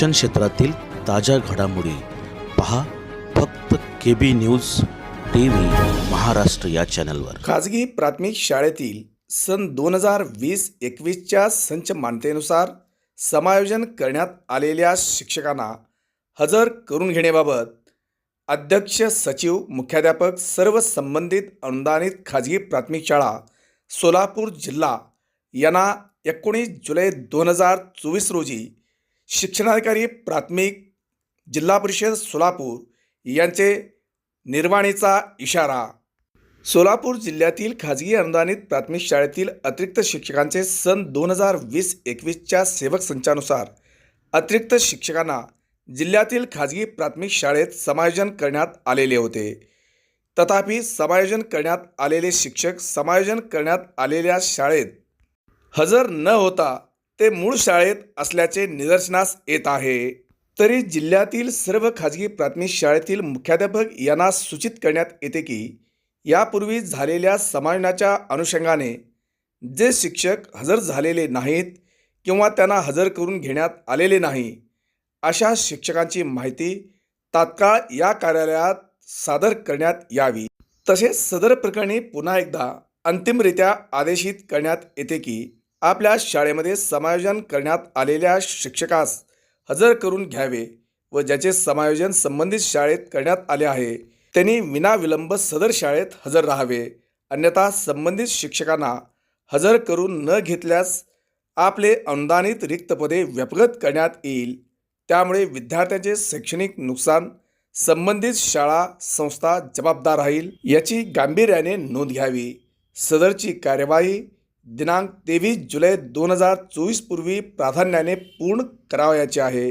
शिक्षण क्षेत्रातील ताज्या घडामोडी पहा फक्त K B news T V Maharashtra या चॅनलवर. खाजगी प्राथमिक शाळेतील सन दोन हजार वीस एकवीसच्या संच मान्यतेनुसार समायोजन करण्यात आलेल्या शिक्षकांना हजर करून घेण्याबाबत अध्यक्ष सचिव मुख्याध्यापक सर्व संबंधित अनुदानित खाजगी प्राथमिक शाळा सोलापूर जिल्हा यांना एकोणीस जुलै दोन हजार चोवीस रोजी शिक्षणाधिकारी प्राथमिक जिल्हा परिषद सोलापूर यांचे निर्वाणीचा इशारा. सोलापूर जिल्ह्यातील खाजगी अनुदानित प्राथमिक शाळेतील अतिरिक्त शिक्षकांचे सन दोन हजार वीस एकवीसच्या सेवक संचानुसार अतिरिक्त शिक्षकांना जिल्ह्यातील खाजगी प्राथमिक शाळेत समायोजन करण्यात आलेले होते. तथापि समायोजन करण्यात आलेले शिक्षक समायोजन करण्यात आलेल्या शाळेत हजर न होता ते मूळ शाळेत असल्याचे निदर्शनास येत आहे. तरी जिल्ह्यातील सर्व खाजगी प्राथमिक शाळेतील मुख्याध्यापक यांना सूचित करण्यात येते की यापूर्वी झालेल्या समायोजनाच्या अनुषंगाने जे शिक्षक हजर झालेले नाहीत किंवा त्यांना हजर करून घेण्यात आलेले नाही अशा शिक्षकांची माहिती तात्काळ या कार्यालयात सादर करण्यात यावी. तसेच सदर प्रकरणी पुन्हा एकदा अंतिमरित्या आदेशित करण्यात येते की आपल्या शाळेमध्ये समायोजन करण्यात आलेल्या शिक्षकास हजर करून घ्यावे व ज्याचे समायोजन संबंधित शाळेत करण्यात आले आहे त्यांनी विनाविलंब सदर शाळेत हजर राहावे. अन्यथा संबंधित शिक्षकांना हजर करून न घेतल्यास आपले अनुदानित रिक्त पदे व्यपगत करण्यात येईल. त्यामुळे विद्यार्थ्यांचे शैक्षणिक नुकसान संबंधित शाळा संस्था जबाबदार राहील याची गांभीर्याने नोंद घ्यावी. सदरची कार्यवाही दिनांक तेवीस जुलै दोन हजार चोवीसपूर्वी प्राधान्याने पूर्ण करावयाची आहे.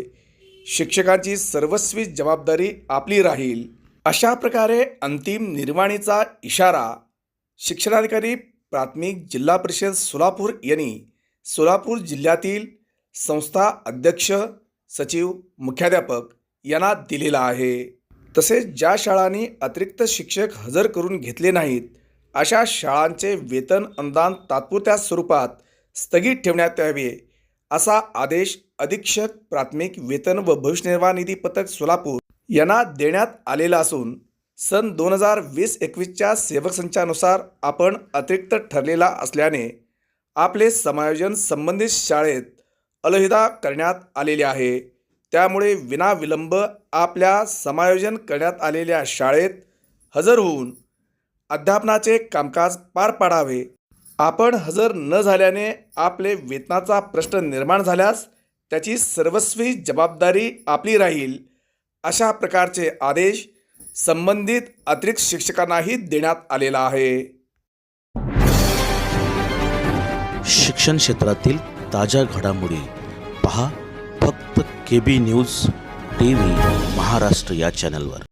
शिक्षकांची सर्वस्वी जबाबदारी आपली राहील. अशा प्रकारे अंतिम निर्वाणीचा इशारा शिक्षणाधिकारी प्राथमिक जिल्हा परिषद सोलापूर यांनी सोलापूर जिल्ह्यातील संस्था अध्यक्ष सचिव मुख्याध्यापक यांना दिलेला आहे. तसेच ज्या शाळांनी अतिरिक्त शिक्षक हजर करून घेतले नाहीत अशा शाळांचे वेतन अनुदान तात्पुरत्या स्वरूपात स्थगित ठेवण्यात यावे असा आदेश अधीक्षक प्राथमिक वेतन व भविष्य निर्वाह निधी पथक सोलापूर यांना देण्यात आलेला असून सन दोन हजार वीस एकवीसच्या सेवक संचानुसार आपण अतिरिक्त ठरलेला असल्याने आपले समायोजन संबंधित शाळेत अलहिदा करण्यात आलेले आहे. त्यामुळे विनाविलंब आपल्या समायोजन करण्यात आलेल्या शाळेत हजर होऊन अध्यापनाचे कामकाज पार पाडावे. आपण हजर न झाल्याने आपले वेतनाचा प्रश्न निर्माण झाल्यास त्याची सर्वस्वी जबाबदारी आपली राहील. अशा प्रकारचे आदेश संबंधित अतिरिक्त शिक्षकांनाही देण्यात आलेला आहे. शिक्षण क्षेत्रातील ताज्या घडामोडी पहा फक्त K B news T V Maharashtra या चॅनलवर.